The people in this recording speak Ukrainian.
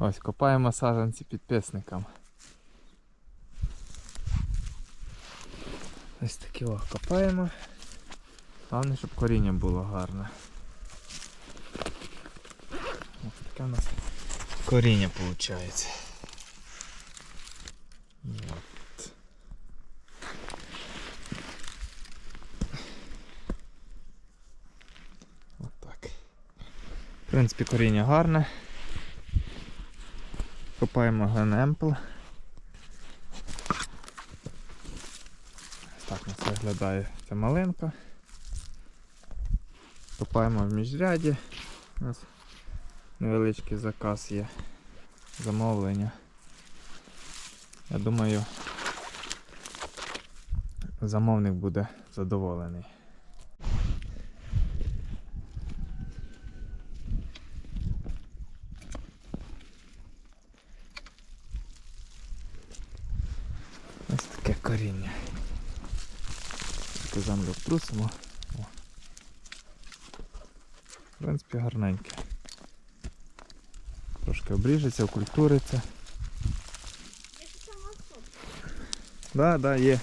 Ось копаємо саджанці підписникам. Ось такі о, копаємо. Головне, щоб коріння було гарне. Ось таке у нас коріння виходить. От. В принципі, коріння гарне. Копаємо генемпл. Ось так у нас виглядає ця малинка. Копаємо в міжряді. У нас невеличкий заказ є. Замовлення. Я думаю, замовник буде задоволений. Ось таке коріння. Тільки землю втрусимо. О. В принципі, гарненьке. Трошки обріжеться, окультуриться. Так, да, так, да, є.